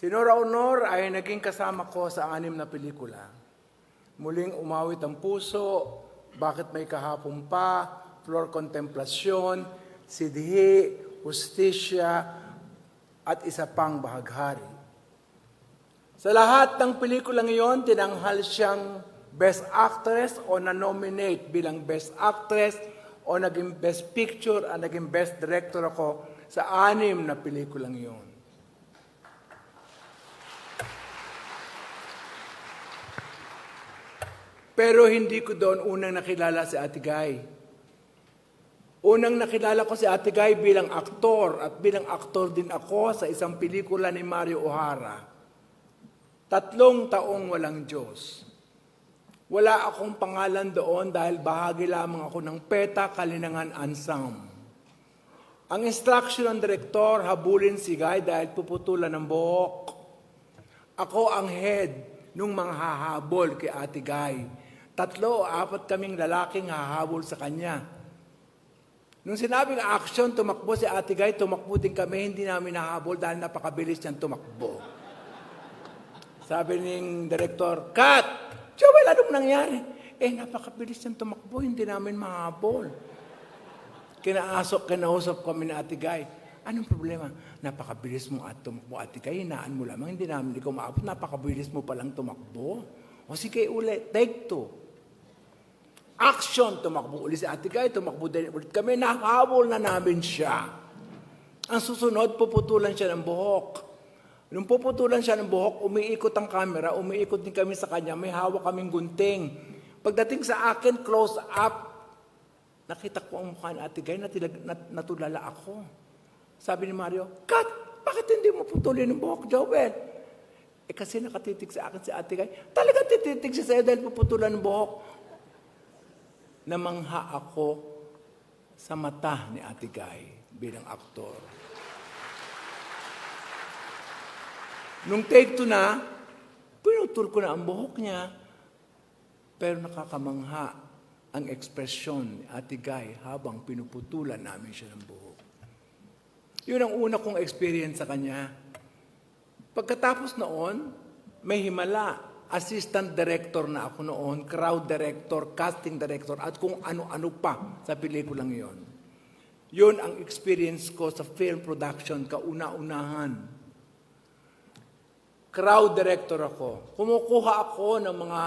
Si Nora Honor ay naging kasama ko sa anim na pelikula. Muling umawit ang puso, Bakit May Kahapon Pa, Flor Contemplasyon, Sidhi, Justisya, at isa pang bahaghari. Sa lahat ng pelikulang iyon, tinanghal siyang Best Actress o na-nominate bilang Best Actress o naging Best Picture at naging Best Director ako sa anim na pelikulang iyon. Pero hindi ko doon unang nakilala si Ate Guy. Unang nakilala ko si Ate Guy bilang aktor at bilang aktor din ako sa isang pelikula ni Mario O'Hara. Tatlong taong walang Diyos. Wala akong pangalan doon dahil bahagi lamang ako ng PETA Kalinangan Ansam. Ang instruction ng direktor, habulin si Guy dahil puputulan ng buhok. Ako ang head nung mga hahabol kay Ate Guy. Tatlo o apat kaming lalaking hahabol sa kanya. Nung sinabing action, tumakbo si Ate Guy, tumakbo din kami, hindi namin nahabol dahil napakabilis niyang tumakbo. Sabi ng direktor, Cut! Joel, anong nangyari? Eh, napakabilis niyang tumakbo, hindi namin mahabol. Kinaasok, kinausap kami ni Ate Guy. Anong problema? Napakabilis mo at tumakbo, Ate Guy. Hinaan mo lamang, hindi namin ikaw maabot. Napakabilis mo palang tumakbo. O sige ulit, take two. Action! Tumakbo ulit si Ate Guy, tumakbo din ulit kami. Nakahabol na namin siya. Ang susunod, puputulan siya ng buhok. Nung puputulan siya ng buhok, umiikot ang camera, umiikot din kami sa kanya, may hawak kaming gunting. Pagdating sa akin, close up, nakita ko ang mukha ni Ate Guy, natilag, nat, natulala ako. Sabi ni Mario, Kat, bakit hindi mo putulin ang buhok, Joel? Eh kasi nakatitig sa akin si Ate Guy, talagang tititig siya sa'yo dahil puputulan ng buhok. Namangha ako sa mata ni Ate Guy bilang aktor. Nung take two na, pinutol ko na ang buhok niya. Pero nakakamangha ang ekspresyon ni Ate Guy habang pinuputulan namin siya ng buhok. Yun ang una kong experience sa kanya. Pagkatapos noon, may himala. Assistant director na ako noon, crowd director, casting director, at kung ano-ano pa sa pelikulang yon. Yun ang experience ko sa film production, kauna-unahan crowd director ako. Kumukuha ako ng mga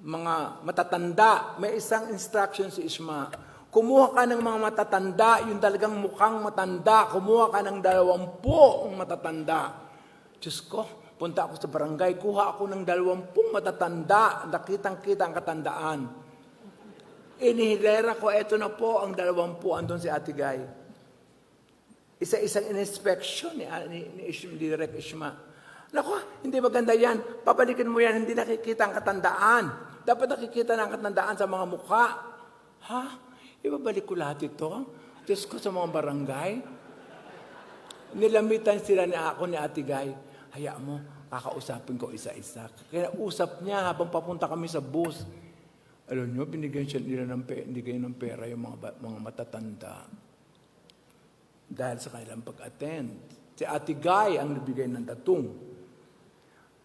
mga matatanda. May isang instruction si Isma. Kumuha ka ng mga matatanda, yung talagang mukhang matanda. Kumuha ka ng dalawampu matatanda. Diyos ko, punta ako sa barangay, kuha ako ng dalawampung matatanda. Nakitang-kita ang katandaan. Inihilera ko, eto na po ang dalawampu. Andun si Ate Guy. Isa-isang inspection ni, ni, ni, Ishma, Direk Ishma. Naku, hindi maganda yan. Papalikin mo yan, hindi nakikita ang katandaan. Dapat nakikita ng katandaan sa mga mukha. Ha? Ibabalik ko lahat ito? Diyos ko sa mga barangay. Nilamitan sila ni ako ni Ate Guy. Hayaan mo, kakausapin ko isa-isa. Kaya usap niya habang papunta kami sa bus. Alam niyo, binigyan siya nila ng, pe- binigyan ng pera yung mga, mga matatanda. Dahil sa kanilang pag-attend. Si Ate Guy ang nabigay ng tatong.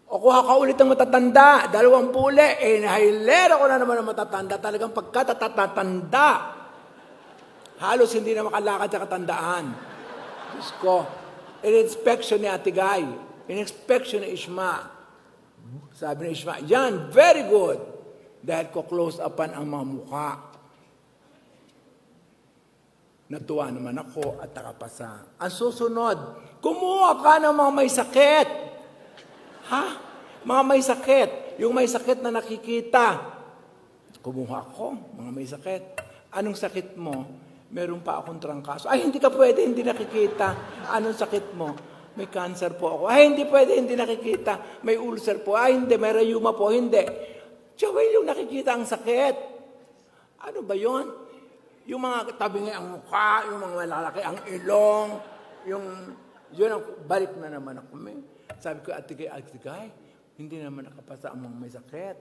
O kuha ka ulit ng matatanda, dalawang puli, eh nahilera ko na naman ang matatanda, talagang pagkatatatanda. Halos hindi na makalakad sa katandaan. Diyos ko, in-inspection ni Ate Guy, in-inspection ni Ishma. Sabi ni Ishma, yan, very good. Dahil ko close upan ang mga mukha. Natuwa naman ako at nakapasa. Ang susunod, kumuha ka ng mga may sakit. Ha? Mga may sakit. Yung may sakit na nakikita. Kumuha ako, mga may sakit. Anong sakit mo? Meron pa akong trangkaso. Ay, hindi ka pwede, hindi nakikita. Anong sakit mo? May cancer po ako. Ay, hindi pwede, hindi nakikita. May ulcer po. Ay, hindi, may rayuma po. Hindi. Joel, yung nakikita ang sakit. Ano ba yon? Yung mga tabingi ang mukha, yung mga malalaki ang ilong, yung, yun ang, balik na naman ako. May, sabi ko, ate kay, hindi naman nakapasa ang mga may sakit.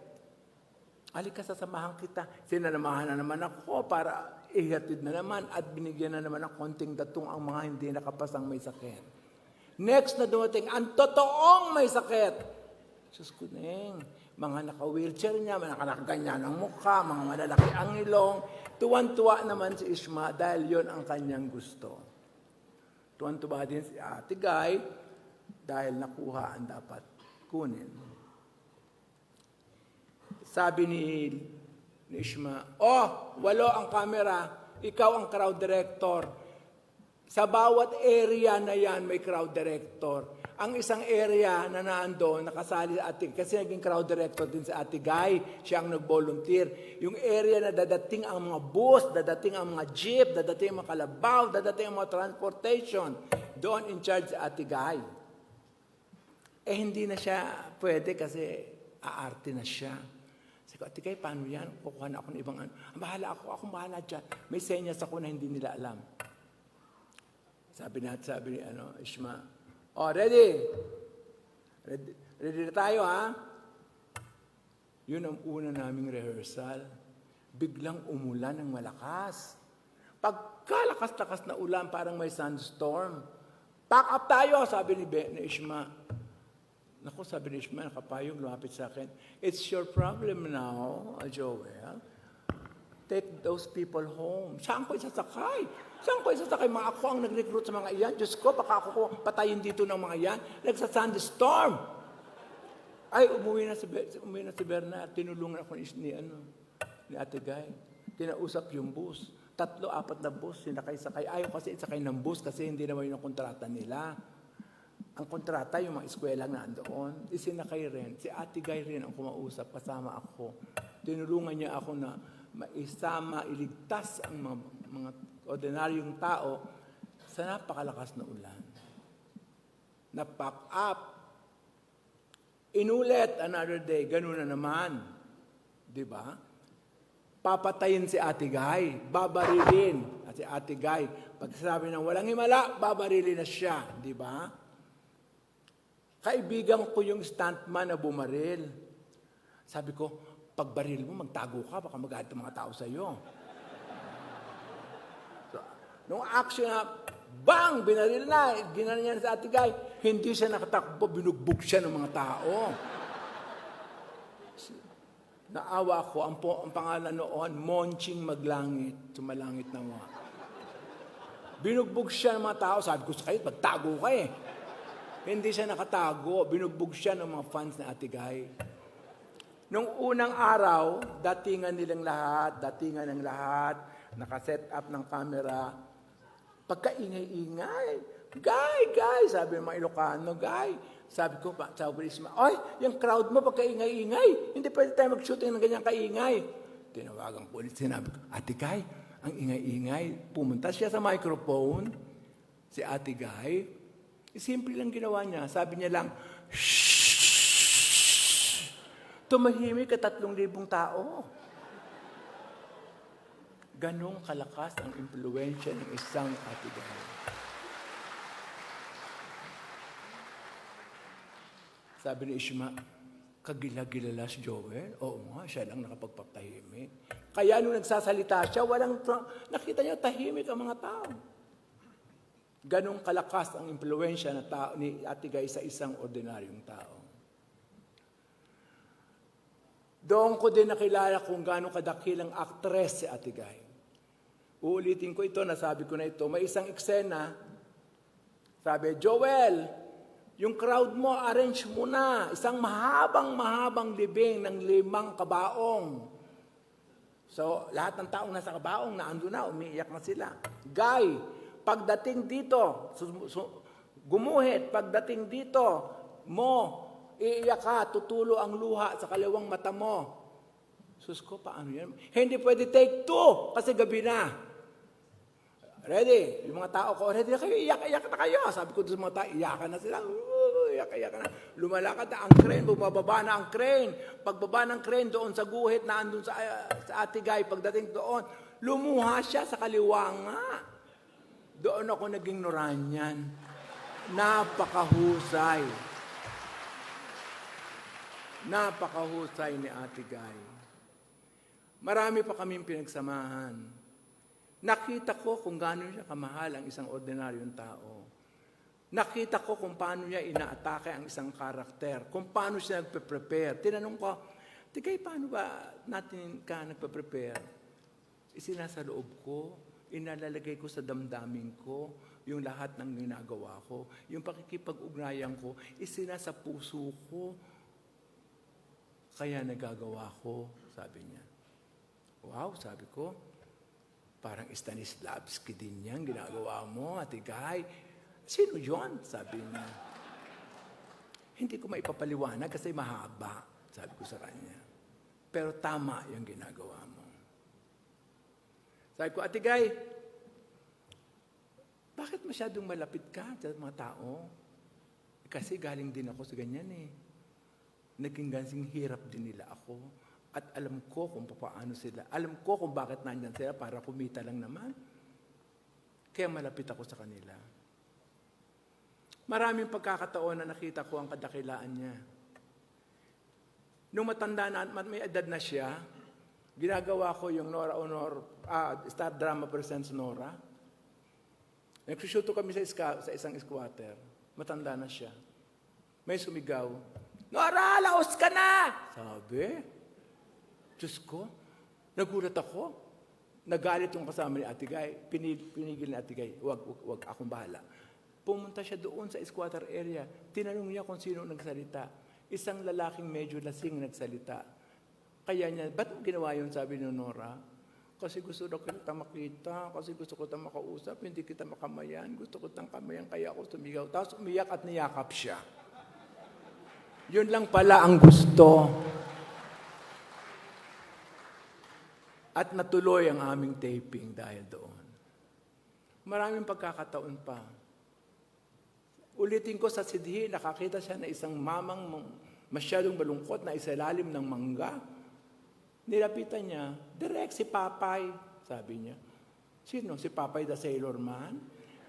Alika, sasamahan kita. Sinalamahan na naman ako para ihatid na naman at binigyan na naman ng konting datong ang mga hindi nakapasang may sakit. Next na dumating, ang totoong may sakit. Diyos ko neng, mga naka-wheelchair niya, mga nakaganyan ang mukha, mga malalaki ang ilong. Tuwan-tuwa naman si Ishma dahil yon ang kanyang gusto. Tuwan-tuwa din si Ate Guy dahil nakuha ang dapat kunin. Sabi ni, ni Ishma, Oh, walo ang camera, ikaw ang crowd director. Sa bawat area na yan, may crowd director. Ang isang area na naandun, nakasali sa ating, kasi naging crowd director din sa Ate Guy, siya ang nag-volunteer. Yung area na dadating ang mga bus, dadating ang mga jeep, dadating ang mga kalabaw, dadating ang mga transportation, doon in charge sa Ate Guy. Eh, hindi na siya pwede kasi aarte na siya. Sabi ko, Ate Guy, paano yan? Kukuha na ako ng ibang ano. Bahala ako, ako bahala dyan. May senyas ako na hindi nila alam. Sabi na, sabi ni ano, Ishma, oh, ready? Ready, ready na tayo, ha? Yun ang una naming rehearsal. Biglang umulan ng malakas. Pagkalakas-lakas na ulan, parang may sandstorm. Pack up tayo, sabi ni, Be, ni Ishma. Naku, sabi ni Ishma, nakapayong, lumapit sa akin. It's your problem now, Joel. Take those people home. Saan ko isasakay? Saan ko isasakay? Mga ako ang nag-recruit sa mga iyan. Diyos ko, baka ako ko patayin dito ng mga iyan. Nagsa-sandstorm. Ay, umuwi na si, umuwi na si Bernard. Tinulungan ako ni, ni, ano, ni Ate Guy. Kinausap yung bus. Tatlo, apat na bus, sinakay-sakay. Ayaw kasi isakay ng bus kasi hindi naman yung kontrata nila. Ang kontrata, yung mga eskwela na andoon, isinakay rin. Si Ate Guy rin ang kumausap, kasama ako. Tinulungan niya ako na maisama, iligtas ang mga, mga ordinaryong tao sa napakalakas na ulan. Na-pack up. Inulit another day, ganun na naman. Di ba? Papatayin si Ate Guy, babarilin. At si Ate Guy, pag sabi ng walang himala, babarilin na siya. Di ba? Kaibigan ko yung stuntman na bumaril. Sabi ko, pag baril mo, magtago ka, baka magalit ang mga tao sa iyo. So, nung action na, bang, binaril na, ginano niya sa ate guy, hindi siya nakatakbo, binugbog siya ng mga tao. Naawa ko, ang, po, ang pangalan noon, Monching Maglangit, sumalangit na mga. Binugbog siya ng mga tao, sabi ko sa kayo, magtago ka eh. Hindi siya nakatago, binugbog siya ng mga fans na Ate Guy. Nung unang araw, datingan nilang lahat, datingan ng lahat, nakaset up ng camera, pagkaingay-ingay, Guy, Guy, sabi ng mga Ilocano, Guy, sabi ko pa, sabi ko Isma, Ay, yung crowd mo pagkaingay-ingay, hindi pwede tayo mag-shooting ng ganyan kaingay. Tinawagan ko ulit, sinabi ko, Ate Guy, ang ingay-ingay, pumunta siya sa microphone, si Ate Guy, simple lang ginawa niya, sabi niya lang, Tumahimik ka tatlong libong tao. Ganong kalakas ang impluensya ng isang atigan. Sabi ni Ishma, kagila-gilala si Joel. Oo nga, siya lang nakapagpapahimik. Kaya nung nagsasalita siya, walang, nakita niya tahimik ang mga tao. Ganong kalakas ang impluensya na tao, ni Ate sa isang ordinaryong tao. Doon ko din nakilala kung gaano kadakilang aktres si Ate Guy. Uulitin ko ito, nasabi ko na ito. May isang eksena, sabi, Joel, yung crowd mo, arrange mo na. Isang mahabang-mahabang libing ng limang kabaong. So, lahat ng taong nasa kabaong, naando na, umiiyak na sila. Guy, pagdating dito, gumuhit, pagdating dito, mo, iiyak ka, tutulo ang luha sa kaliwang mata mo. Sus ko, paano yan? Hindi pwede take two, kasi gabi na. Ready? Yung mga tao ko, ready na kayo, iyak, iyak na kayo. Sabi ko sa mga tao, iyakan na sila. Uh, iyak, iyak na. Lumalakad na ang crane, bumababa na ang crane. Pagbaba ng crane doon sa guhit na andun sa, uh, sa atigay, pagdating doon, lumuha siya sa kaliwa nga. Doon ako naging Noranyan. Napakahusay. Napakahusay ni Ate Guy. Marami pa kaming pinagsamahan. Nakita ko kung gaano siya kamahal ang isang ordinaryong tao. Nakita ko kung paano niya inaatake ang isang karakter, kung paano siya nagpe-prepare. Tinanong ko, Tigay, paano ba natin ka nagpe-prepare? Isinasa loob ko, inalalagay ko sa damdamin ko, yung lahat ng ginagawa ko, yung pakikipag-ugnayan ko, isinasa puso ko, kaya nagagawa ko, sabi niya. Wow, sabi ko, parang Stanislavski din yan, ginagawa mo, ate Guy. Sino yon? Sabi niya. Hindi ko maipapaliwanag kasi mahaba, sabi ko sa kanya. Pero tama yung ginagawa mo. Sabi ko, ate Guy, bakit masyadong malapit ka sa mga tao? Kasi galing din ako sa ganyan eh. Naging gansing hirap din nila ako. At alam ko kung paano sila. Alam ko kung bakit nandyan sila para kumita lang naman. Kaya malapit ako sa kanila. Maraming pagkakataon na nakita ko ang kadakilaan niya. Nung matanda na, at may edad na siya, ginagawa ko yung Nora Honor, ah, Star Drama Presents Nora. Nagsusuto kami sa, iska, sa isang squatter. Matanda na siya. May sumigaw, Nora, laos ka na! Sabi, Diyos ko, nagulat ako. Nagalit yung kasama ni Ate Guy. Pinigil, pinigil ni Ate Guy, wag, wag, wag, akong bahala. Pumunta siya doon sa squatter area. Tinanong niya kung sino nagsalita. Isang lalaking medyo lasing nagsalita. Kaya niya, ba't mo ginawa yun, sabi ni Nora? Kasi gusto daw kita makita, kasi gusto ko kita makausap, hindi kita makamayan, gusto ko kitang kamayan, kaya ako sumigaw. Tapos umiyak at niyakap siya. Yun lang pala ang gusto. At natuloy ang aming taping dahil doon. Maraming pagkakataon pa. Ulitin ko sa sidhi, nakakita siya na isang mamang masyadong malungkot na isalalim ng mangga. Nilapitan niya, direct si Papay, sabi niya. Sino? Si Papay the Sailor Man?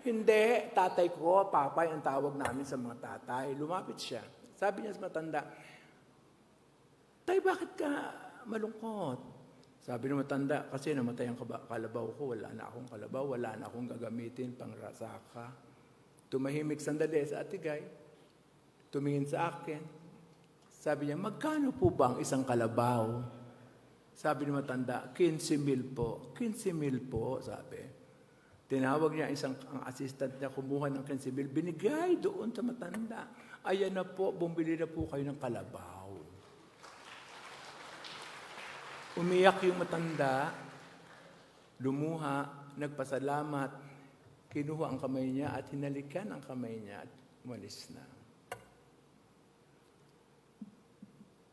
Hindi, tatay ko, Papay ang tawag namin sa mga tatay. Lumapit siya. Sabi niya sa matanda, Tay, bakit ka malungkot? Sabi ng matanda, kasi namatay ang kalabaw ko, wala na akong kalabaw, wala na akong gagamitin pang rasaka. Tumahimik sandali sa atigay, tumingin sa akin. Sabi niya, magkano po ba ang isang kalabaw? Sabi ng matanda, 15 mil po. 15 mil po, sabi. Tinawag niya isang ang assistant niya, kumuha ng 15 mil, binigay doon sa matanda. Ayan na po, bumili na po kayo ng kalabaw. Umiyak yung matanda, lumuha, nagpasalamat, kinuha ang kamay niya at hinalikan ang kamay niya at umalis na.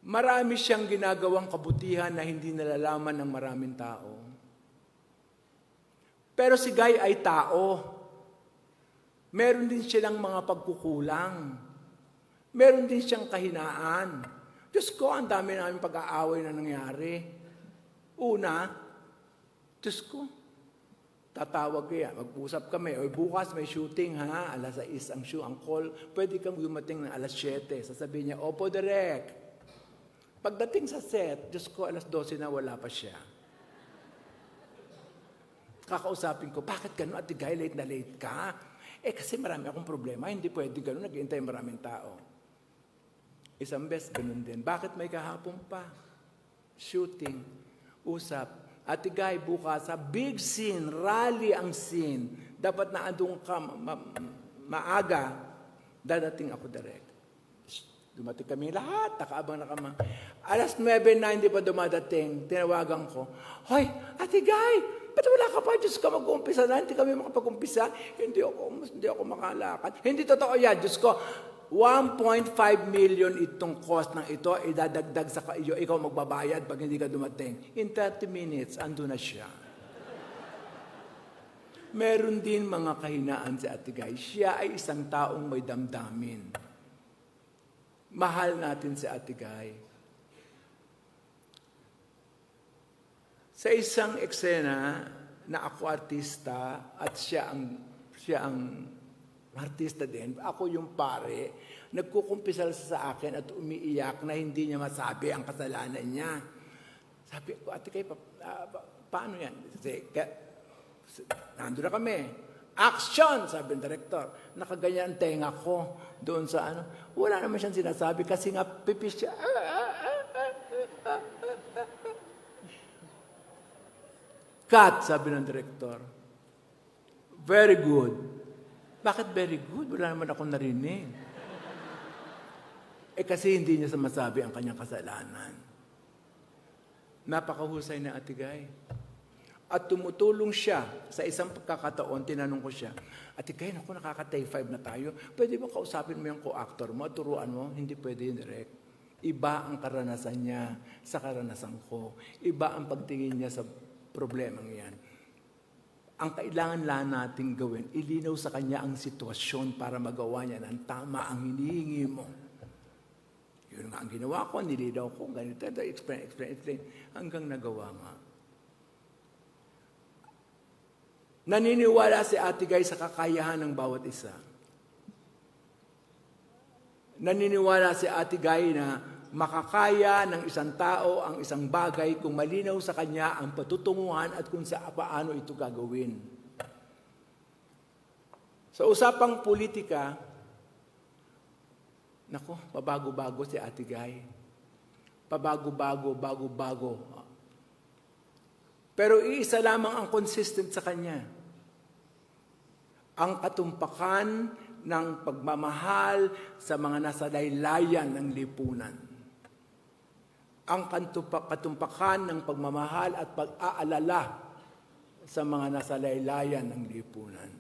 Marami siyang ginagawang kabutihan na hindi nalalaman ng maraming tao. Pero si Guy ay tao. Meron din silang mga pagkukulang. Meron din siyang kahinaan. Diyos ko, ang dami namin pag-aaway na nangyari. Una, Diyos ko, tatawag kaya, mag-usap kami, o bukas may shooting ha, alas 6 ang show, ang call, pwede kang dumating ng alas 7. Sasabihin niya, opo, direct. Pagdating sa set, Diyos ko, alas 12 na wala pa siya. Kakausapin ko, bakit gano'n at guy, late na late ka? Eh kasi marami akong problema, hindi pwede gano'n, naghihintay maraming tao. Isang best, ganun din. Bakit may kahapon pa? Shooting, usap. Ate Guy, bukas sa big scene, rally ang scene. Dapat na andun ka ma- ma- maaga, dadating ako direct. Dumating kami lahat, nakaabang na kama. Alas 9 na hindi pa dumadating, tinawagan ko, Hoy, Ate Guy, ba't wala ka pa? Diyos ka mag-umpisa na, hindi kami makapag-umpisa. Hindi ako, hindi ako makalakad. Hindi totoo yan, Diyos ko. 1.5 million itong cost ng ito, idadagdag sa iyo, ikaw magbabayad pag hindi ka dumating. In 30 minutes, ando na siya. Meron din mga kahinaan si Ate Guy. Siya ay isang taong may damdamin. Mahal natin si Ate Guy. Sa isang eksena na ako artista at siya ang siya ang artista din, ako yung pare, nagkukumpisal sa akin at umiiyak na hindi niya masabi ang kasalanan niya. Sabi ko, ate kayo, pa, ah, pa- paano yan? Kasi, nandun na kami. Action! Sabi ng director. Nakaganyan ang tenga ko doon sa ano. Wala naman siyang sinasabi kasi nga pipis siya. Cut, sabi ng director. Very good. Bakit very good? Wala naman akong narinig. Eh kasi hindi niya masabi ang kanyang kasalanan. Napakahusay na atigay. At tumutulong siya sa isang pagkakataon, tinanong ko siya, Atigay, naku, nakaka-take five na tayo. Pwede ba kausapin mo yung co-actor mo, turuan mo? Hindi pwede yun, direct. Iba ang karanasan niya sa karanasan ko. Iba ang pagtingin niya sa problemang yan. Ang kailangan lang nating gawin, ilinaw sa kanya ang sitwasyon para magawa niya ng tama ang hinihingi mo. Yun nga ang ginawa ko, nilidaw ko, ganito, ito, explain, explain, explain, hanggang nagawa nga. Naniniwala si Ate Guy sa kakayahan ng bawat isa. Naniniwala si Ate Guy na makakaya ng isang tao ang isang bagay kung malinaw sa kanya ang patutunguhan at kung sa paano ito gagawin. Sa usapang politika, nako, pabago-bago si Ate Guy. Pabago-bago, bago-bago. Pero iisa lamang ang consistent sa kanya. Ang katumpakan ng pagmamahal sa mga nasa laylayan ng lipunan. Ang katumpakan ng pagmamahal at pag-aalala sa mga nasa laylayan ng lipunan.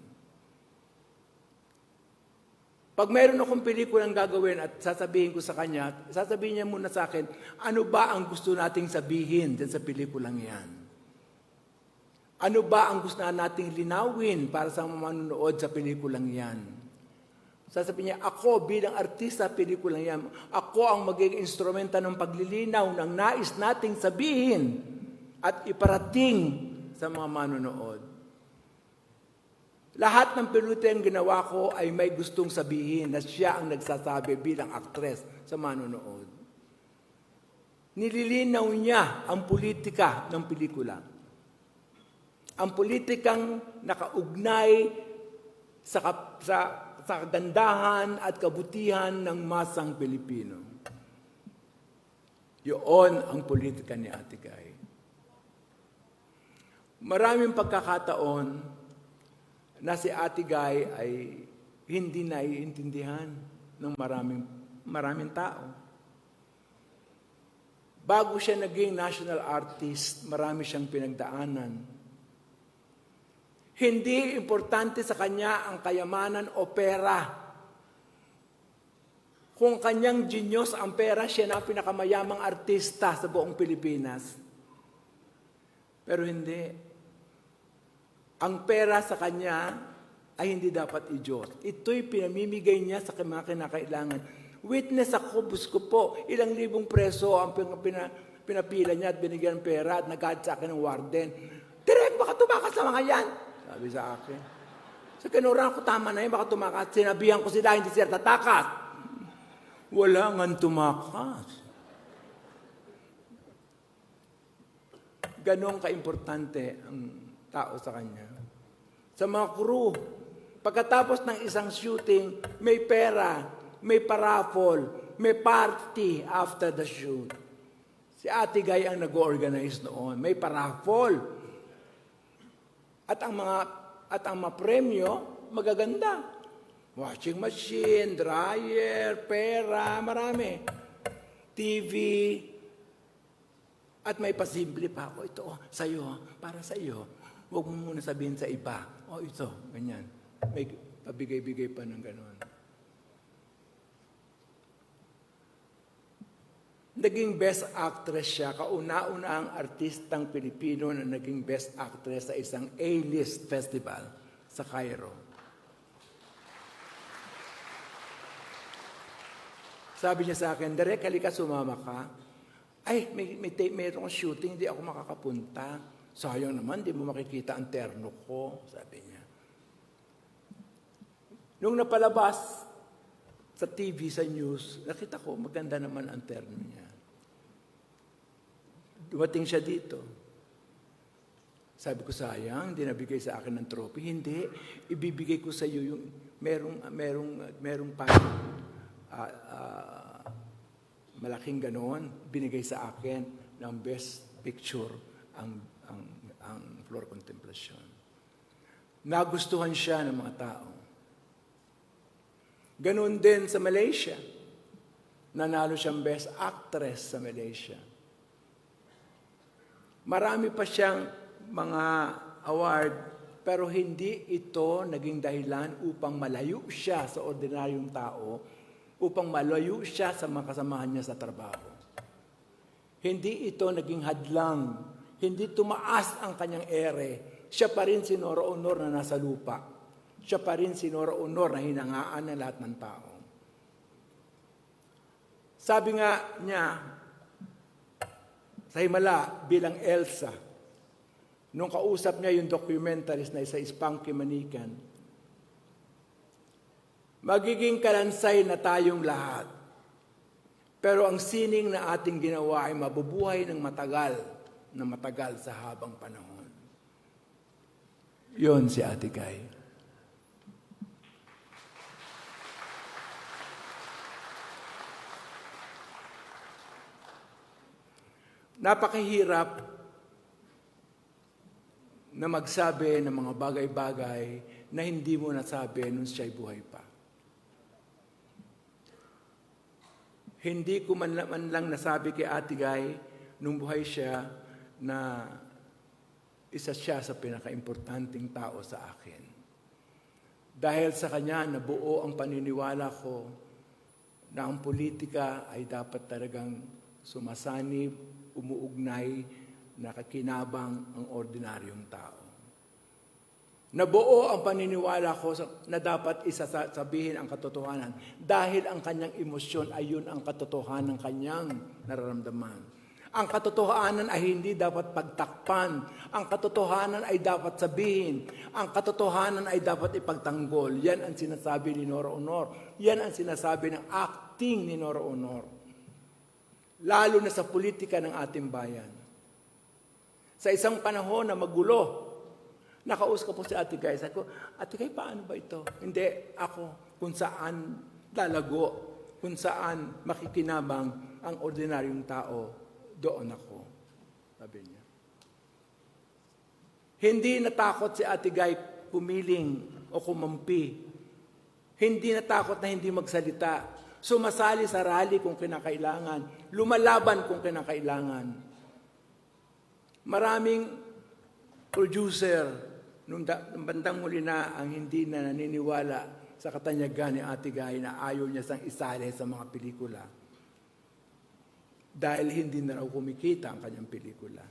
Pag mayroon akong pelikulang gagawin at sasabihin ko sa kanya, sasabihin niya muna sa akin, ano ba ang gusto nating sabihin din sa pelikulang yan? Ano ba ang gusto nating linawin para sa mga manonood sa pelikulang yan? Sasabihin niya, ako bilang artista sa pelikulang yan, ako ang magiging instrumenta ng paglilinaw ng nais nating sabihin at iparating sa mga manonood. Lahat ng pelikulang ginawa ko ay may gustong sabihin na siya ang nagsasabi bilang aktres sa manonood. Nililinaw niya ang politika ng pelikula ang politikang nakaugnay sa, sa, sa kagandahan at kabutihan ng masang Pilipino. Yun ang politika ni Ate Guy. Maraming pagkakataon na si Ate Guy ay hindi naiintindihan ng maraming, maraming tao. Bago siya naging national artist, marami siyang pinagdaanan. Hindi importante sa kanya ang kayamanan o pera. Kung kanyang genius ang pera, siya na ang pinakamayamang artista sa buong Pilipinas. Pero hindi. Ang pera sa kanya ay hindi dapat i-Diyos. Ito'y pinamimigay niya sa mga kinakailangan. Witness ako, bus ko po, ilang libong preso ang pin- pina- pinapila niya at binigyan ng pera at nagad sa akin ng warden. Direk, baka tumakas sa mga yan. Sabi sa akin. Sa kinuran ko, tama na yun, baka tumakas. Sinabihan ko sila, hindi sila tatakas. Wala nga tumakas. Ganon kaimportante ang tao sa kanya. Sa mga crew, pagkatapos ng isang shooting, may pera, may paraffol, may party after the shoot. Si Ate Guy ang nag-organize noon. May paraffol. At ang mga at ang mga premyo magaganda. Washing machine, dryer, pera, marami. TV. At may pasimple pa ako. Ito, oh, sa'yo, para sa iyo. Huwag mo muna sabihin sa iba. Oh, ito, ganyan. May pabigay-bigay pa ng ganon. Naging best actress siya, kauna-una ang artistang Pilipino na naging best actress sa isang A-list festival sa Cairo. Sabi niya sa akin, Derek, halika sumama ka. Ay, may, may, may mayroong shooting, hindi ako makakapunta. Sayang naman, di mo makikita ang terno ko, sabi niya. Nung napalabas sa TV, sa news, nakita ko, maganda naman ang terno niya. Dumating siya dito. Sabi ko, sayang, hindi nabigay sa akin ng trophy. Hindi, ibibigay ko sa iyo yung merong, merong, merong pa, ah, ah, malaking ganon, binigay sa akin ng best picture ang, ang, ang floor contemplation. Nagustuhan siya ng mga tao. Ganon din sa Malaysia. Nanalo siyang best actress sa Malaysia. Marami pa siyang mga award, pero hindi ito naging dahilan upang malayo siya sa ordinaryong tao, upang malayo siya sa mga kasamahan niya sa trabaho. Hindi ito naging hadlang, hindi tumaas ang kanyang ere. Siya pa rin sinoro honor na nasa lupa. Siya pa rin sinoro honor na hinangaan ng lahat ng tao. Sabi nga niya, sa Himala bilang Elsa, nung kausap niya yung documentarist na isa Spanky Manikan, magiging kalansay na tayong lahat. Pero ang sining na ating ginawa ay mabubuhay ng matagal, na matagal sa habang panahon. Yon si Ate Guy. Napakahirap na magsabi ng mga bagay-bagay na hindi mo nasabi nung siya'y buhay pa. Hindi ko man, lang nasabi kay Ate Guy nung buhay siya na isa siya sa pinaka-importanting tao sa akin. Dahil sa kanya, nabuo ang paniniwala ko na ang politika ay dapat talagang sumasanib, umuugnay, nakakinabang ang ordinaryong tao. Nabuo ang paniniwala ko na dapat isasabihin ang katotohanan dahil ang kanyang emosyon ay yun ang katotohanan ng kanyang nararamdaman. Ang katotohanan ay hindi dapat pagtakpan. Ang katotohanan ay dapat sabihin. Ang katotohanan ay dapat ipagtanggol. Yan ang sinasabi ni Nora Honor. Yan ang sinasabi ng acting ni Nora Honor. Lalo na sa politika ng ating bayan. Sa isang panahon na magulo, nakaus ko po si Ate Guy. Sabi ko, Ate Guy, paano ba ito? Hindi, ako kung saan lalago, kung saan makikinabang ang ordinaryong tao, doon ako. Sabi niya. Hindi natakot si Ate Guy pumiling o kumampi. Hindi natakot na hindi magsalita. Sumasali sa rally kung kinakailangan. Lumalaban kung kinakailangan. Maraming producer nung, da, nung bandang muli na ang hindi na naniniwala sa katanyagan ni Ate Guy na ayaw niya sang isali sa mga pelikula dahil hindi na raw kumikita ang kanyang pelikula.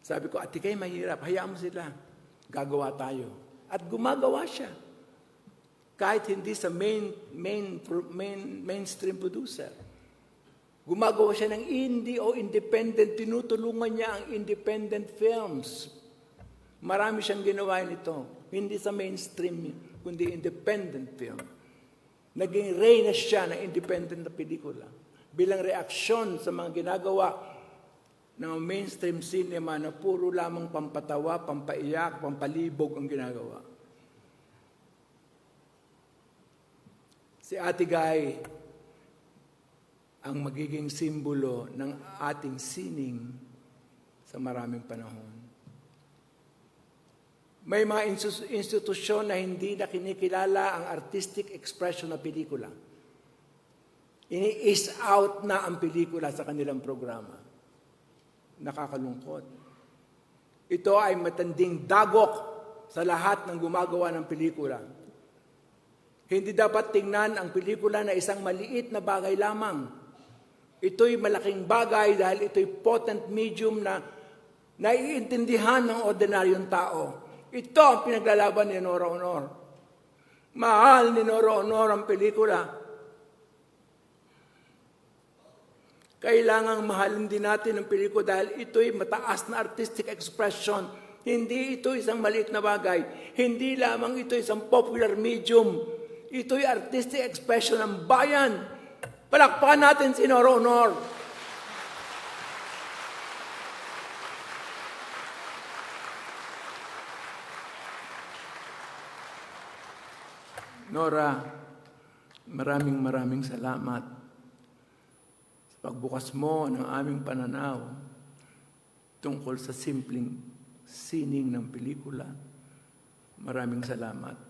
Sabi ko, Ate Guy, mahirap. Hayaan mo sila. Gagawa tayo. At gumagawa siya. Kahit hindi sa main, main, main, mainstream producer. Gumagawa siya ng indie o independent. Tinutulungan niya ang independent films. Marami siyang ginawa nito. Hindi sa mainstream, kundi independent film. Naging reyna siya ng independent na pelikula. Bilang reaksyon sa mga ginagawa ng mainstream cinema na puro lamang pampatawa, pampaiyak, pampalibog ang ginagawa. Si Ate Guy, ang magiging simbolo ng ating sining sa maraming panahon. May mga institusyon na hindi na kinikilala ang artistic expression ng pelikula. Ini-is out na ang pelikula sa kanilang programa. Nakakalungkot. Ito ay matanding dagok sa lahat ng gumagawa ng pelikula. Hindi dapat tingnan ang pelikula na isang maliit na bagay lamang. Ito'y malaking bagay dahil ito'y potent medium na naiintindihan ng ordinaryong tao. Ito ang pinaglalaban ni Nora Honor. Mahal ni Nora Honor ang pelikula. Kailangang mahalin din natin ang pelikula dahil ito'y mataas na artistic expression. Hindi ito isang maliit na bagay. Hindi lamang ito isang popular medium. Ito'y artistic expression ng bayan. Palakpakan natin si Nora Honor. Nora, maraming maraming salamat sa pagbukas mo ng aming pananaw tungkol sa simpleng sining ng pelikula. Maraming salamat.